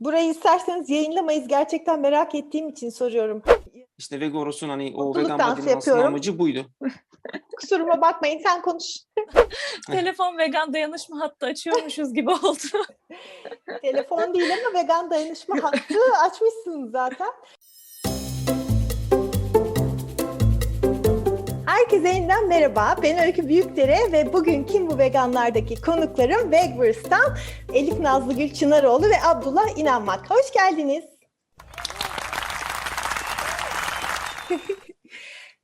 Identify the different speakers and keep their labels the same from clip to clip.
Speaker 1: Burayı isterseniz yayınlamayız. Gerçekten merak ettiğim için soruyorum.
Speaker 2: İşte Vegoros'un hani o
Speaker 1: Mutluluk
Speaker 2: vegan
Speaker 1: dansı
Speaker 2: modelin aslında amacı buydu.
Speaker 1: Kusuruma bakmayın sen konuş.
Speaker 3: Telefon vegan dayanışma hattı açıyormuşuz gibi oldu.
Speaker 1: Telefon değil ama vegan dayanışma hattı açmışsınız zaten. Herkese yeniden merhaba. Ben Öykü Büyükdere ve bugün Kim Bu Veganlardaki konuklarım Vegvers'tan Elif Nazlı Gül Çınaroğlu ve Abdullah İnanmak. Hoş geldiniz.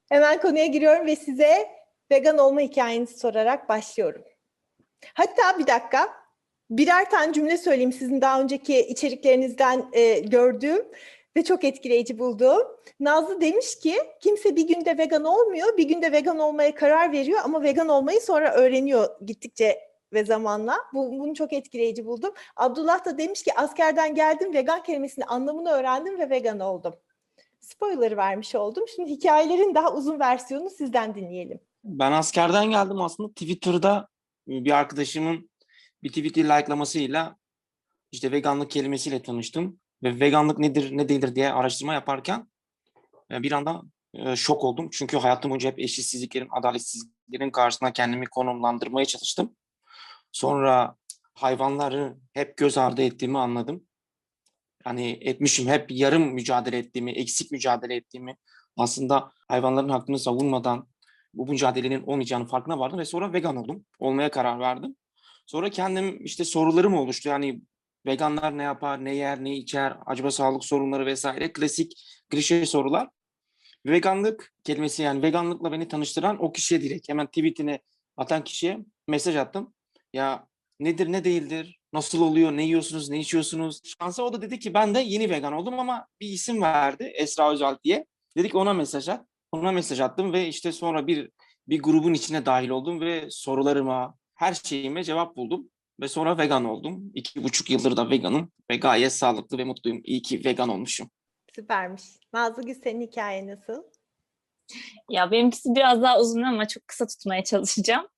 Speaker 1: Hemen konuya giriyorum ve size vegan olma hikayenizi sorarak başlıyorum. Hatta bir dakika, birer tane cümle söyleyeyim sizin daha önceki içeriklerinizden e, gördüğüm ve çok etkileyici bulduğum. Nazlı demiş ki kimse bir günde vegan olmuyor, bir günde vegan olmaya karar veriyor ama vegan olmayı sonra öğreniyor gittikçe ve zamanla. Bu, bunu çok etkileyici buldum. Abdullah da demiş ki askerden geldim vegan kelimesinin anlamını öğrendim ve vegan oldum. Spoiler vermiş oldum. Şimdi hikayelerin daha uzun versiyonunu sizden dinleyelim.
Speaker 2: Ben askerden geldim aslında Twitter'da bir arkadaşımın bir tweet'i likelamasıyla işte veganlık kelimesiyle tanıştım. Ve veganlık nedir ne değildir diye araştırma yaparken e, bir anda e, şok oldum. Çünkü hayatım boyunca hep eşitsizliklerin, adaletsizliklerin karşısına kendimi konumlandırmaya çalıştım. Sonra hayvanları hep göz ardı ettiğimi anladım. Hani etmişim hep yarım mücadele ettiğimi, eksik mücadele ettiğimi aslında hayvanların hakkını savunmadan bu mücadelenin olmayacağını farkına vardım ve sonra vegan oldum. Olmaya karar verdim. Sonra kendim işte sorularım oluştu. Yani veganlar ne yapar, ne yer, ne içer, acaba sağlık sorunları vesaire klasik klişe sorular. Veganlık kelimesi yani veganlıkla beni tanıştıran o kişiye direkt hemen tweetine atan kişiye mesaj attım. Ya nedir ne değildir, nasıl oluyor, ne yiyorsunuz, ne içiyorsunuz? Şansa o da dedi ki ben de yeni vegan oldum ama bir isim verdi Esra Özal diye. Dedik ona mesaj at. Ona mesaj attım ve işte sonra bir bir grubun içine dahil oldum ve sorularıma, her şeyime cevap buldum. Ve sonra vegan oldum. İki buçuk yıldır da veganım ve gayet sağlıklı ve mutluyum. İyi ki vegan olmuşum.
Speaker 1: Süpermiş. Nazlı Gül senin hikayen nasıl?
Speaker 3: ya benimkisi biraz daha uzun ama çok kısa tutmaya çalışacağım.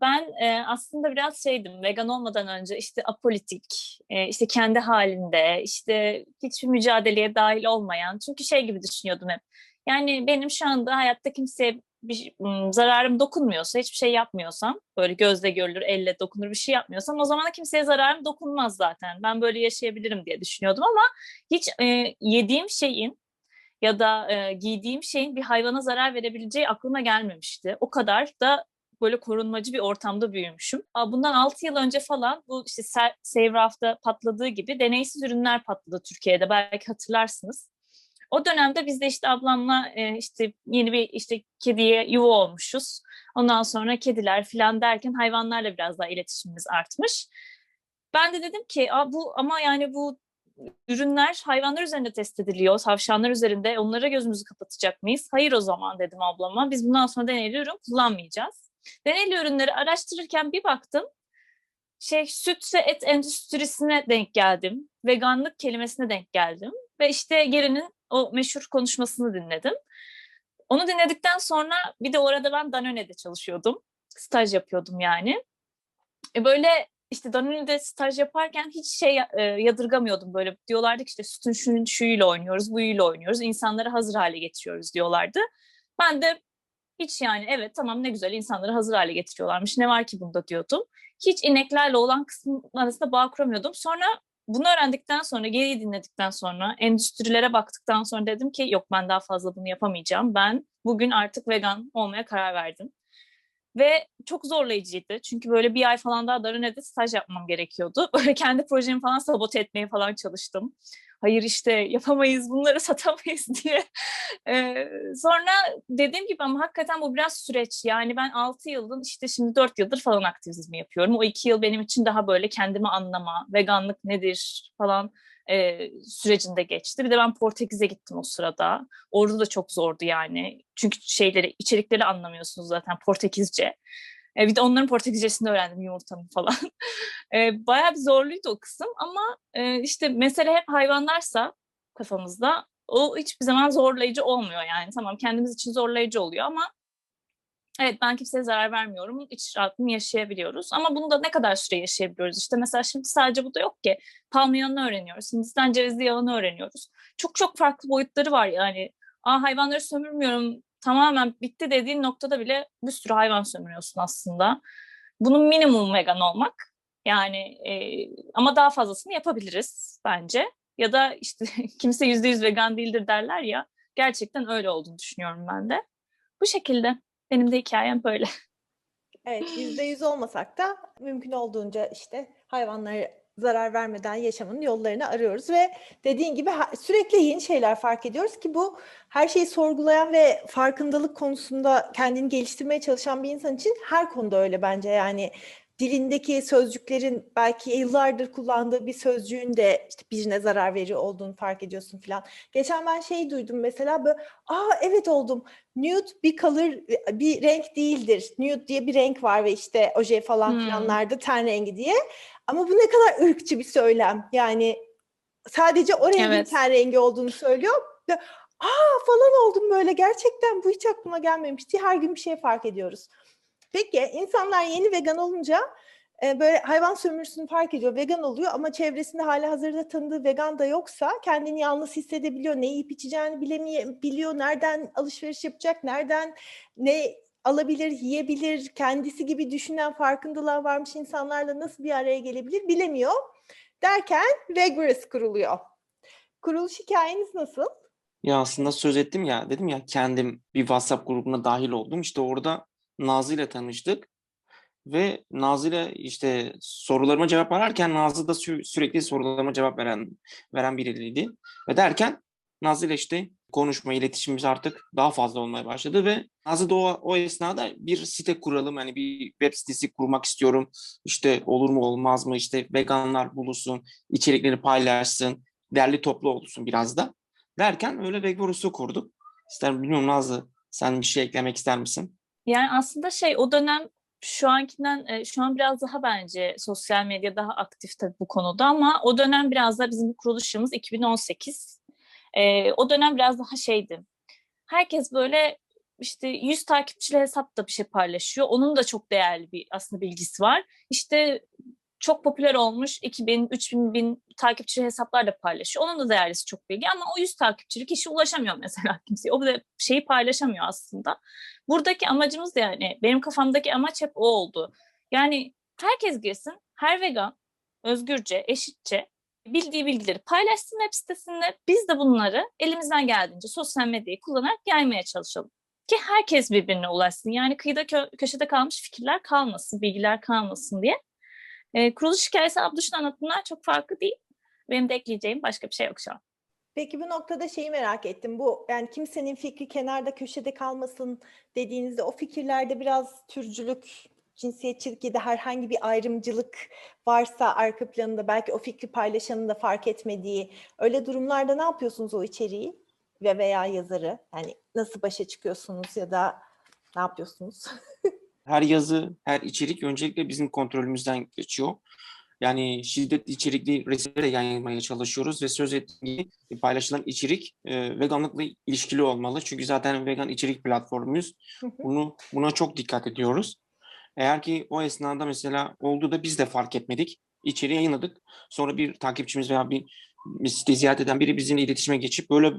Speaker 3: Ben e, aslında biraz şeydim vegan olmadan önce işte apolitik, e, işte kendi halinde, işte hiçbir mücadeleye dahil olmayan. Çünkü şey gibi düşünüyordum hep. Yani benim şu anda hayatta kimseye bir zararım dokunmuyorsa, hiçbir şey yapmıyorsam, böyle gözle görülür, elle dokunur bir şey yapmıyorsam o zaman da kimseye zararım dokunmaz zaten. Ben böyle yaşayabilirim diye düşünüyordum ama hiç e, yediğim şeyin ya da e, giydiğim şeyin bir hayvana zarar verebileceği aklıma gelmemişti. O kadar da böyle korunmacı bir ortamda büyümüşüm. Bundan 6 yıl önce falan bu işte Raft'ta patladığı gibi deneysiz ürünler patladı Türkiye'de. Belki hatırlarsınız. O dönemde biz de işte ablamla e, işte yeni bir işte kediye yuva olmuşuz. Ondan sonra kediler falan derken hayvanlarla biraz daha iletişimimiz artmış. Ben de dedim ki bu ama yani bu ürünler hayvanlar üzerinde test ediliyor, tavşanlar üzerinde. Onlara gözümüzü kapatacak mıyız? Hayır o zaman dedim ablama. Biz bundan sonra deneyli ürün kullanmayacağız. Deneyli ürünleri araştırırken bir baktım. Şey süt ve et endüstrisine denk geldim. Veganlık kelimesine denk geldim. Ve işte Geri'nin o meşhur konuşmasını dinledim. Onu dinledikten sonra bir de orada ben Danone'de çalışıyordum. Staj yapıyordum yani. E böyle işte Danone'de staj yaparken hiç şey e, yadırgamıyordum böyle. Diyorlardı ki işte sütün şunun şuyuyla oynuyoruz, buyuyla oynuyoruz. İnsanları hazır hale getiriyoruz diyorlardı. Ben de hiç yani evet tamam ne güzel insanları hazır hale getiriyorlarmış. Ne var ki bunda diyordum. Hiç ineklerle olan kısmın arasında bağ kuramıyordum. Sonra bunu öğrendikten sonra, geriyi dinledikten sonra, endüstrilere baktıktan sonra dedim ki yok ben daha fazla bunu yapamayacağım. Ben bugün artık vegan olmaya karar verdim. Ve çok zorlayıcıydı. Çünkü böyle bir ay falan daha Danone'de staj yapmam gerekiyordu. Böyle kendi projemi falan sabote etmeye falan çalıştım. Hayır işte yapamayız bunları satamayız diye. Ee, sonra dediğim gibi ama hakikaten bu biraz süreç. Yani ben 6 yılın işte şimdi 4 yıldır falan aktivizmi yapıyorum. O 2 yıl benim için daha böyle kendimi anlama, veganlık nedir falan e, sürecinde geçti. Bir de ben Portekiz'e gittim o sırada. Orada da çok zordu yani. Çünkü şeyleri, içerikleri anlamıyorsunuz zaten Portekizce. E, bir de onların Portekizcesini öğrendim yumurtanın falan. e, bayağı bir zorluydu o kısım ama e, işte mesele hep hayvanlarsa kafamızda o hiçbir zaman zorlayıcı olmuyor yani. Tamam kendimiz için zorlayıcı oluyor ama Evet ben kimseye zarar vermiyorum. İç rahatını yaşayabiliyoruz. Ama bunu da ne kadar süre yaşayabiliyoruz? İşte mesela şimdi sadece bu da yok ki. Palm yağını öğreniyoruz. Hindistan cevizi yağını öğreniyoruz. Çok çok farklı boyutları var yani. Aa hayvanları sömürmüyorum tamamen bitti dediğin noktada bile bir sürü hayvan sömürüyorsun aslında. Bunun minimum vegan olmak. Yani e, ama daha fazlasını yapabiliriz bence. Ya da işte kimse yüzde yüz vegan değildir derler ya. Gerçekten öyle olduğunu düşünüyorum ben de. Bu şekilde. Benim de hikayem böyle.
Speaker 1: Evet, yüzde yüz olmasak da mümkün olduğunca işte hayvanlara zarar vermeden yaşamanın yollarını arıyoruz ve dediğin gibi sürekli yeni şeyler fark ediyoruz ki bu her şeyi sorgulayan ve farkındalık konusunda kendini geliştirmeye çalışan bir insan için her konuda öyle bence. Yani dilindeki sözcüklerin belki yıllardır kullandığı bir sözcüğün de işte birine zarar veriyor olduğunu fark ediyorsun falan. Geçen ben şey duydum mesela böyle aa evet oldum nude bir color bir renk değildir. Nude diye bir renk var ve işte oje falan
Speaker 3: Hmm.
Speaker 1: filanlarda ten rengi diye. Ama bu ne kadar ırkçı bir söylem. Yani sadece o rengin
Speaker 3: Evet.
Speaker 1: ten rengi olduğunu söylüyor. Aa falan oldum böyle gerçekten bu hiç aklıma gelmemişti. Her gün bir şey fark ediyoruz. Peki insanlar yeni vegan olunca e, böyle hayvan sömürüsünü fark ediyor, vegan oluyor ama çevresinde hala hazırda tanıdığı vegan da yoksa kendini yalnız hissedebiliyor, ne yiyip içeceğini bilemeyebiliyor, nereden alışveriş yapacak, nereden ne alabilir, yiyebilir, kendisi gibi düşünen farkındalığa varmış insanlarla nasıl bir araya gelebilir bilemiyor. Derken Vegverse kuruluyor. Kuruluş hikayeniz nasıl?
Speaker 2: Ya aslında söz ettim ya dedim ya kendim bir WhatsApp grubuna dahil oldum. İşte orada Nazlı ile tanıştık. Ve Nazlı ile işte sorularıma cevap ararken Nazlı da sü- sürekli sorularıma cevap veren veren biriydi. Ve derken Nazlı ile işte konuşma, iletişimimiz artık daha fazla olmaya başladı ve Nazlı da o, o esnada bir site kuralım, hani bir web sitesi kurmak istiyorum. İşte olur mu olmaz mı, işte veganlar buluşsun, içerikleri paylaşsın, derli toplu olsun biraz da. Derken öyle Vegvorus'u kurduk. İster bilmiyorum Nazlı sen bir şey eklemek ister misin?
Speaker 3: Yani aslında şey o dönem şu ankinden e, şu an biraz daha bence sosyal medya daha aktif tabii bu konuda ama o dönem biraz da bizim kuruluşumuz 2018. E, o dönem biraz daha şeydi. Herkes böyle işte 100 takipçili hesapta bir şey paylaşıyor. Onun da çok değerli bir aslında bilgisi var. İşte çok popüler olmuş 2000, 3000 bin takipçili hesaplar da paylaşıyor. Onun da değerlisi çok bilgi ama o 100 takipçili kişi ulaşamıyor mesela kimseye. O da şeyi paylaşamıyor aslında. Buradaki amacımız da yani benim kafamdaki amaç hep o oldu. Yani herkes girsin, her vegan özgürce, eşitçe bildiği bilgileri paylaşsın web sitesinde. Biz de bunları elimizden geldiğince sosyal medyayı kullanarak yaymaya çalışalım. Ki herkes birbirine ulaşsın. Yani kıyıda kö- köşede kalmış fikirler kalmasın, bilgiler kalmasın diye. Ee, kuruluş hikayesi Abduş'un anlattığından çok farklı değil. Benim de ekleyeceğim başka bir şey yok şu an.
Speaker 1: Peki bu noktada şeyi merak ettim. Bu yani kimsenin fikri kenarda köşede kalmasın dediğinizde o fikirlerde biraz türcülük, cinsiyetçilik ya da herhangi bir ayrımcılık varsa arka planında belki o fikri paylaşanın da fark etmediği öyle durumlarda ne yapıyorsunuz o içeriği ve veya yazarı? Yani nasıl başa çıkıyorsunuz ya da ne yapıyorsunuz?
Speaker 2: Her yazı, her içerik öncelikle bizim kontrolümüzden geçiyor. Yani şiddetli içerikli resimleri de yayınlamaya çalışıyoruz ve söz ettiğim gibi paylaşılan içerik e, veganlıkla ilişkili olmalı. Çünkü zaten vegan içerik platformuyuz. Bunu buna çok dikkat ediyoruz. Eğer ki o esnada mesela oldu da biz de fark etmedik. İçeriği yayınladık. Sonra bir takipçimiz veya bir, bir site ziyaret eden biri bizimle iletişime geçip böyle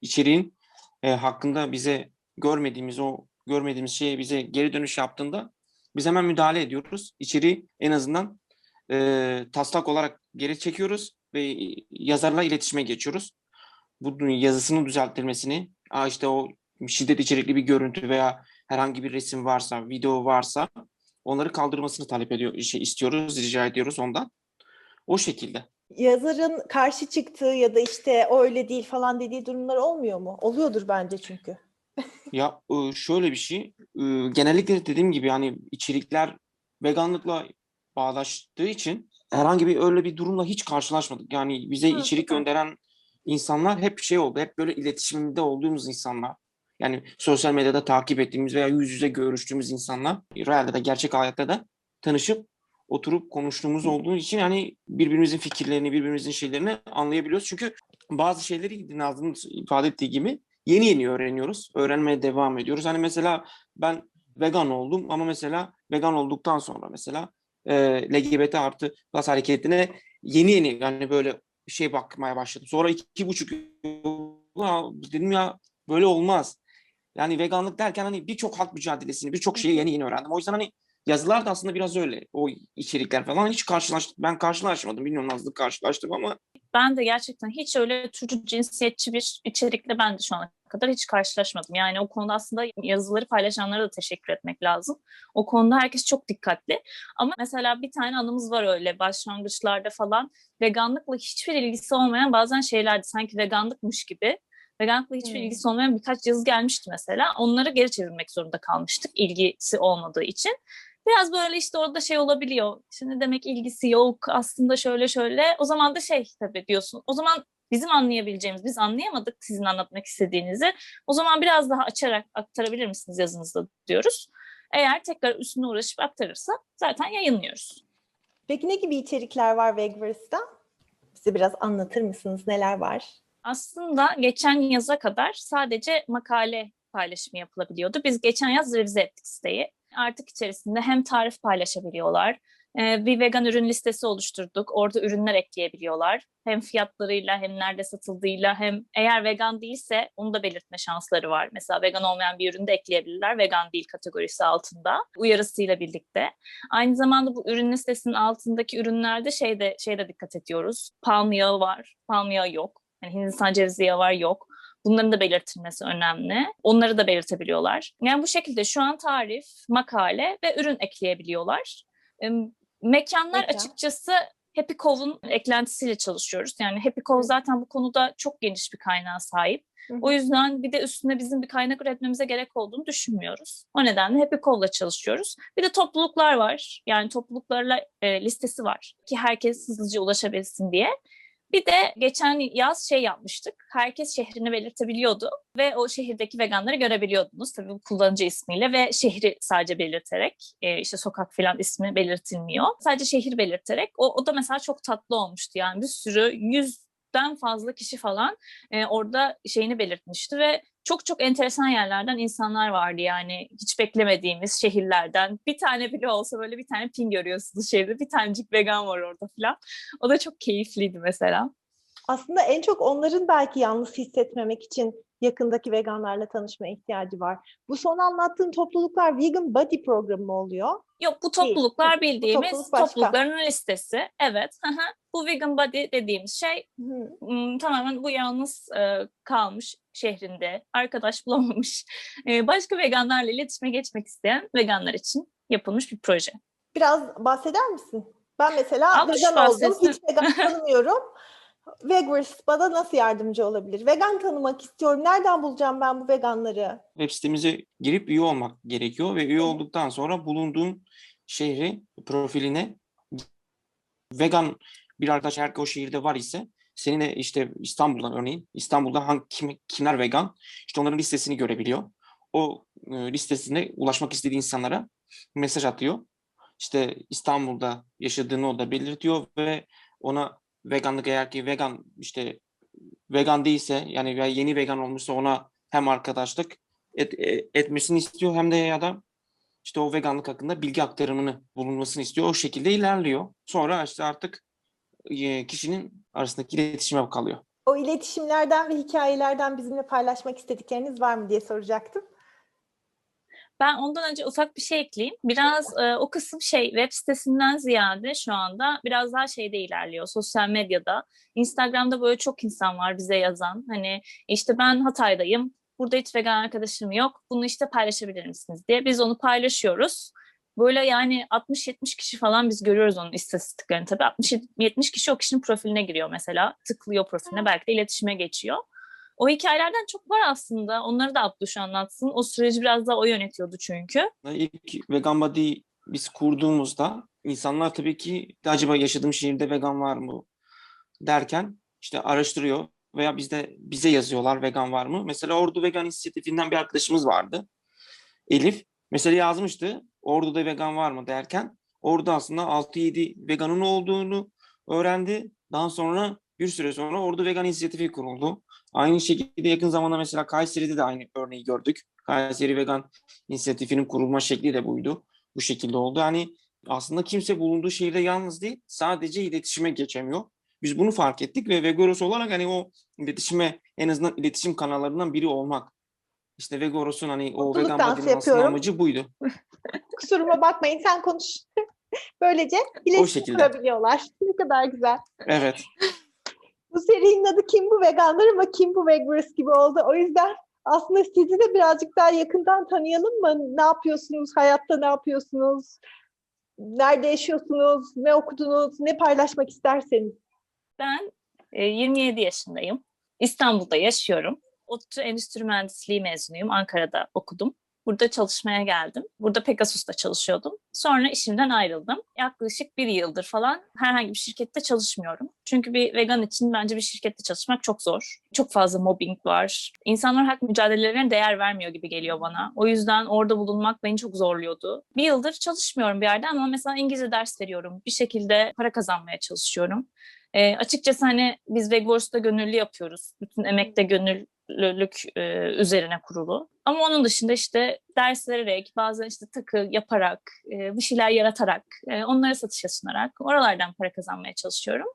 Speaker 2: içeriğin e, hakkında bize görmediğimiz o görmediğimiz şeye bize geri dönüş yaptığında biz hemen müdahale ediyoruz. İçeriği en azından e, taslak olarak geri çekiyoruz ve yazarla iletişime geçiyoruz. Bu yazısının düzeltilmesini, işte o şiddet içerikli bir görüntü veya herhangi bir resim varsa, video varsa onları kaldırmasını talep ediyor, şey istiyoruz, rica ediyoruz ondan. O şekilde.
Speaker 1: Yazarın karşı çıktığı ya da işte öyle değil falan dediği durumlar olmuyor mu? Oluyordur bence çünkü.
Speaker 2: Ya e, şöyle bir şey, e, genellikle dediğim gibi hani içerikler veganlıkla bağdaştığı için herhangi bir öyle bir durumla hiç karşılaşmadık. Yani bize içerik gönderen insanlar hep şey oldu, hep böyle iletişimde olduğumuz insanlar. Yani sosyal medyada takip ettiğimiz veya yüz yüze görüştüğümüz insanlar, realde de gerçek hayatta da tanışıp oturup konuştuğumuz olduğu için yani birbirimizin fikirlerini, birbirimizin şeylerini anlayabiliyoruz. Çünkü bazı şeyleri Nazlı'nın ifade ettiği gibi yeni yeni öğreniyoruz. Öğrenmeye devam ediyoruz. Hani mesela ben vegan oldum ama mesela vegan olduktan sonra mesela e, LGBT artı plus hareketine yeni yeni yani böyle şey bakmaya başladım. Sonra iki buçuk yıl dedim ya böyle olmaz. Yani veganlık derken hani birçok halk mücadelesini, birçok şeyi yeni yeni öğrendim. O yüzden hani yazılar da aslında biraz öyle. O içerikler falan hiç karşılaş ben karşılaşmadım. Bilmiyorum Nazlı karşılaştım ama
Speaker 3: Ben de gerçekten hiç öyle türcü cinsiyetçi bir içerikle ben de şu ana kadar hiç karşılaşmadım. Yani o konuda aslında yazıları paylaşanlara da teşekkür etmek lazım. O konuda herkes çok dikkatli. Ama mesela bir tane anımız var öyle başlangıçlarda falan. Veganlıkla hiçbir ilgisi olmayan bazen şeylerdi. Sanki veganlıkmış gibi. Veganlıkla hiçbir
Speaker 1: Hmm.
Speaker 3: ilgisi olmayan birkaç yazı gelmişti mesela. Onları geri çevirmek zorunda kalmıştık ilgisi olmadığı için. Biraz böyle işte orada şey olabiliyor. Şimdi demek ilgisi yok aslında şöyle şöyle. O zaman da şey tabii diyorsun. O zaman bizim anlayabileceğimiz, biz anlayamadık sizin anlatmak istediğinizi. O zaman biraz daha açarak aktarabilir misiniz yazınızda diyoruz. Eğer tekrar üstüne uğraşıp aktarırsa zaten yayınlıyoruz.
Speaker 1: Peki ne gibi içerikler var Vegvers'ta? Bize biraz anlatır mısınız? Neler var?
Speaker 3: Aslında geçen yaza kadar sadece makale paylaşımı yapılabiliyordu. Biz geçen yaz revize ettik siteyi. Artık içerisinde hem tarif paylaşabiliyorlar, e, bir vegan ürün listesi oluşturduk. Orada ürünler ekleyebiliyorlar. Hem fiyatlarıyla hem nerede satıldığıyla hem eğer vegan değilse onu da belirtme şansları var. Mesela vegan olmayan bir ürünü de ekleyebilirler. Vegan değil kategorisi altında uyarısıyla birlikte. Aynı zamanda bu ürün listesinin altındaki ürünlerde şeyde şeyde dikkat ediyoruz. Palm yağı var, palm yağı yok. Yani Hindistan cevizi yağı var yok. Bunların da belirtilmesi önemli. Onları da belirtebiliyorlar. Yani bu şekilde şu an tarif, makale ve ürün ekleyebiliyorlar. Mekanlar
Speaker 1: Mekan.
Speaker 3: açıkçası Happy Cove'un eklentisiyle çalışıyoruz. Yani Happy Cove zaten bu konuda çok geniş bir kaynağa sahip. O yüzden bir de üstüne bizim bir kaynak üretmemize gerek olduğunu düşünmüyoruz. O nedenle Happy Cove'la çalışıyoruz. Bir de topluluklar var. Yani topluluklarla e, listesi var ki herkes hızlıca ulaşabilsin diye. Bir de geçen yaz şey yapmıştık. Herkes şehrini belirtebiliyordu ve o şehirdeki veganları görebiliyordunuz. Tabii bu kullanıcı ismiyle ve şehri sadece belirterek, e, işte sokak filan ismi belirtilmiyor. Sadece şehir belirterek. O, o da mesela çok tatlı olmuştu. Yani bir sürü yüzden fazla kişi falan e, orada şeyini belirtmişti ve çok çok enteresan yerlerden insanlar vardı yani hiç beklemediğimiz şehirlerden. Bir tane bile olsa böyle bir tane pin görüyorsunuz şehirde. Bir tanecik vegan var orada falan. O da çok keyifliydi mesela.
Speaker 1: Aslında en çok onların belki yalnız hissetmemek için yakındaki veganlarla tanışma ihtiyacı var. Bu son anlattığın topluluklar Vegan Body programı mı oluyor?
Speaker 3: Yok bu
Speaker 1: Değil.
Speaker 3: topluluklar
Speaker 1: Bu- bu
Speaker 3: bildiğimiz
Speaker 1: topluluk başka.
Speaker 3: toplulukların listesi. Evet. bu vegan body dediğimiz şey
Speaker 1: Hı.
Speaker 3: tamamen bu yalnız e, kalmış şehrinde arkadaş bulamamış e, başka veganlarla iletişime geçmek isteyen veganlar için yapılmış bir proje.
Speaker 1: Biraz bahseder misin? Ben mesela
Speaker 3: Almış
Speaker 1: vegan oldum, hiç vegan tanımıyorum. Vegvers bana nasıl yardımcı olabilir? Vegan tanımak istiyorum. Nereden bulacağım ben bu veganları?
Speaker 2: web sitemize girip üye olmak gerekiyor ve üye olduktan sonra bulunduğun şehri profiline vegan bir arkadaş ki o şehirde var ise seninle işte İstanbul'dan örneğin İstanbul'da hangi kim, kimler vegan işte onların listesini görebiliyor. O e, listesine ulaşmak istediği insanlara mesaj atıyor. İşte İstanbul'da yaşadığını o da belirtiyor ve ona veganlık eğer ki vegan işte vegan değilse yani yeni vegan olmuşsa ona hem arkadaşlık et, e- etmesini istiyor hem de ya da işte o veganlık hakkında bilgi aktarımını bulunmasını istiyor. O şekilde ilerliyor. Sonra işte artık e, kişinin arasındaki iletişime kalıyor.
Speaker 1: O iletişimlerden ve hikayelerden bizimle paylaşmak istedikleriniz var mı diye soracaktım.
Speaker 3: Ben ondan önce ufak bir şey ekleyeyim. Biraz e, o kısım şey web sitesinden ziyade şu anda biraz daha şeyde ilerliyor. Sosyal medyada. Instagram'da böyle çok insan var bize yazan. Hani işte ben Hatay'dayım. Burada hiç vegan arkadaşım yok. Bunu işte paylaşabilir misiniz diye. Biz onu paylaşıyoruz. Böyle yani 60-70 kişi falan biz görüyoruz onun istatistiklerini tabii. 60-70 kişi o kişinin profiline giriyor mesela. Tıklıyor profiline belki de iletişime geçiyor. O hikayelerden çok var aslında. Onları da Abdüş anlatsın. O süreci biraz daha o yönetiyordu çünkü.
Speaker 2: İlk Vegan Body biz kurduğumuzda insanlar tabii ki acaba yaşadığım şehirde vegan var mı derken işte araştırıyor veya bizde bize yazıyorlar vegan var mı? Mesela Ordu Vegan İnisiyatifinden bir arkadaşımız vardı. Elif. Mesela yazmıştı Ordu'da vegan var mı derken Orada aslında 6-7 veganın olduğunu öğrendi. Daha sonra Bir süre sonra orada vegan inisiyatifi kuruldu. Aynı şekilde yakın zamanda mesela Kayseri'de de aynı örneği gördük. Kayseri Vegan İnisiyatifinin kurulma şekli de buydu. Bu şekilde oldu. Yani aslında kimse bulunduğu şehirde yalnız değil, sadece iletişime geçemiyor. Biz bunu fark ettik ve Vegoros olarak hani o iletişime en azından iletişim kanallarından biri olmak. İşte Vegoros'un hani o
Speaker 1: Mutluluk
Speaker 2: vegan
Speaker 1: yapıyorum.
Speaker 2: amacı buydu.
Speaker 1: Kusuruma bakmayın sen konuş. Böylece iletişim kurabiliyorlar. Ne kadar güzel.
Speaker 2: Evet.
Speaker 1: Bu serinin adı Kim Bu Veganlar ama Kim Bu Vegans gibi oldu. O yüzden aslında sizi de birazcık daha yakından tanıyalım mı? Ne yapıyorsunuz? Hayatta ne yapıyorsunuz? Nerede yaşıyorsunuz? Ne okudunuz? Ne paylaşmak isterseniz.
Speaker 3: Ben e, 27 yaşındayım. İstanbul'da yaşıyorum. ODTÜ Endüstri Mühendisliği mezunuyum. Ankara'da okudum. Burada çalışmaya geldim. Burada Pegasus'ta çalışıyordum. Sonra işimden ayrıldım. Yaklaşık bir yıldır falan herhangi bir şirkette çalışmıyorum. Çünkü bir vegan için bence bir şirkette çalışmak çok zor. Çok fazla mobbing var. İnsanlar hak mücadelelerine değer vermiyor gibi geliyor bana. O yüzden orada bulunmak beni çok zorluyordu. Bir yıldır çalışmıyorum bir yerde ama mesela İngilizce ders veriyorum. Bir şekilde para kazanmaya çalışıyorum. E, açıkçası hani biz Wegwars'ta gönüllü yapıyoruz. Bütün emekte gönüllülük e, üzerine kurulu. Ama onun dışında işte ders vererek, bazen işte takı yaparak, e, bir şeyler yaratarak, e, onları satışa sunarak oralardan para kazanmaya çalışıyorum.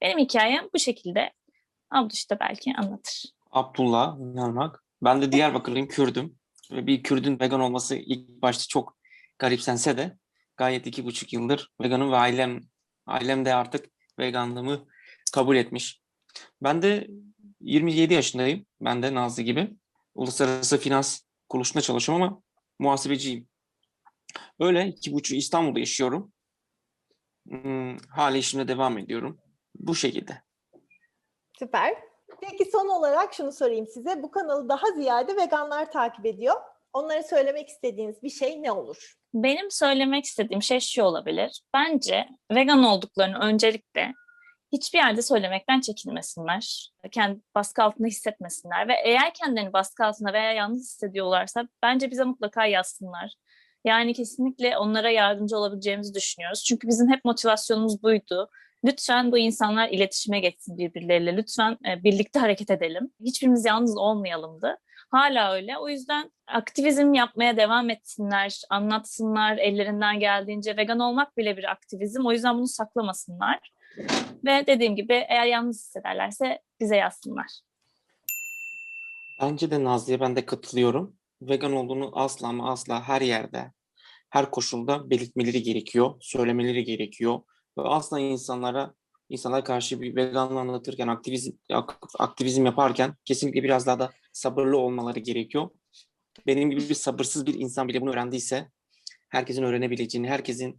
Speaker 3: Benim hikayem bu şekilde. Abdüş işte belki anlatır.
Speaker 2: Abdullah Narmak. Ben de Diyarbakırlıyım, Kürdüm. Ve bir Kürdün vegan olması ilk başta çok garipsense de gayet iki buçuk yıldır veganım ve ailem ailem de artık veganlığımı kabul etmiş. Ben de 27 yaşındayım. Ben de Nazlı gibi. Uluslararası finans kuruluşunda çalışıyorum ama muhasebeciyim. Öyle iki buçuk İstanbul'da yaşıyorum. Hmm, hala işime devam ediyorum. Bu şekilde.
Speaker 1: Süper. Peki son olarak şunu sorayım size. Bu kanalı daha ziyade veganlar takip ediyor. Onlara söylemek istediğiniz bir şey ne olur?
Speaker 3: Benim söylemek istediğim şey şu olabilir. Bence vegan olduklarını öncelikle hiçbir yerde söylemekten çekinmesinler. Kendi baskı altında hissetmesinler ve eğer kendilerini baskı altında veya yalnız hissediyorlarsa bence bize mutlaka yazsınlar. Yani kesinlikle onlara yardımcı olabileceğimizi düşünüyoruz. Çünkü bizim hep motivasyonumuz buydu. Lütfen bu insanlar iletişime geçsin birbirleriyle. Lütfen e, birlikte hareket edelim. Hiçbirimiz yalnız olmayalımdı. Hala öyle. O yüzden aktivizm yapmaya devam etsinler, anlatsınlar ellerinden geldiğince. Vegan olmak bile bir aktivizm. O yüzden bunu saklamasınlar. Ve dediğim gibi eğer yalnız hissederlerse bize yazsınlar.
Speaker 2: Bence de Nazlı'ya ben de katılıyorum. Vegan olduğunu asla ama asla her yerde, her koşulda belirtmeleri gerekiyor, söylemeleri gerekiyor. Ve asla insanlara, insanlara karşı bir veganlığı anlatırken, aktivizm, ak- aktivizm yaparken kesinlikle biraz daha da sabırlı olmaları gerekiyor. Benim gibi bir sabırsız bir insan bile bunu öğrendiyse, herkesin öğrenebileceğini, herkesin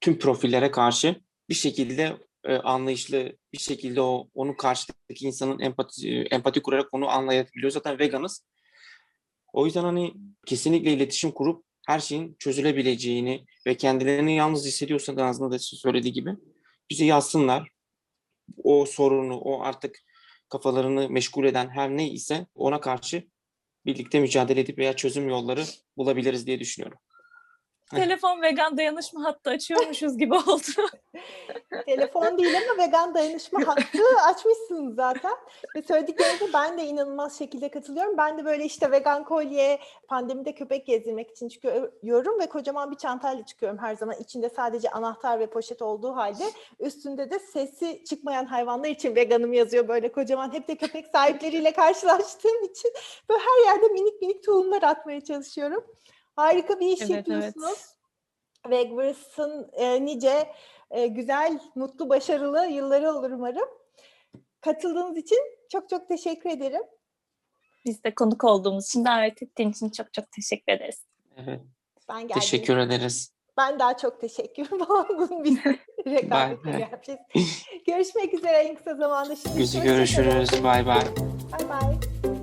Speaker 2: tüm profillere karşı bir şekilde e, anlayışlı bir şekilde o onun karşıdaki insanın empati e, empati kurarak onu anlayabiliyor. Zaten veganız. O yüzden hani kesinlikle iletişim kurup her şeyin çözülebileceğini ve kendilerini yalnız hissediyorsa da aslında da söylediği gibi bize yazsınlar. O sorunu, o artık kafalarını meşgul eden her ne ise ona karşı birlikte mücadele edip veya çözüm yolları bulabiliriz diye düşünüyorum.
Speaker 3: Telefon vegan dayanışma hattı açıyormuşuz gibi oldu.
Speaker 1: Telefon değil ama vegan dayanışma hattı açmışsınız zaten. Ve söylediklerinize ben de inanılmaz şekilde katılıyorum. Ben de böyle işte vegan kolye, pandemide köpek gezdirmek için çıkıyorum ve kocaman bir çantayla çıkıyorum her zaman. İçinde sadece anahtar ve poşet olduğu halde üstünde de sesi çıkmayan hayvanlar için veganım yazıyor böyle kocaman. Hep de köpek sahipleriyle karşılaştığım için böyle her yerde minik minik tohumlar atmaya çalışıyorum. Harika bir iş
Speaker 3: Evet,
Speaker 1: yapıyorsunuz. Wegvers'ın e, nice e, güzel, mutlu, başarılı yılları olur umarım. Katıldığınız için çok çok teşekkür ederim.
Speaker 3: Biz de konuk olduğumuz için, davet ettiğin için çok çok teşekkür ederiz.
Speaker 2: Evet,
Speaker 1: Ben geldim.
Speaker 2: teşekkür ederiz.
Speaker 1: Ben daha çok teşekkür ederim. Biz rekabet
Speaker 2: Bye.
Speaker 1: yapacağız. Görüşmek üzere en kısa zamanda. Şimdi
Speaker 2: Görüşürüz. Bye bye.
Speaker 1: Bye bye.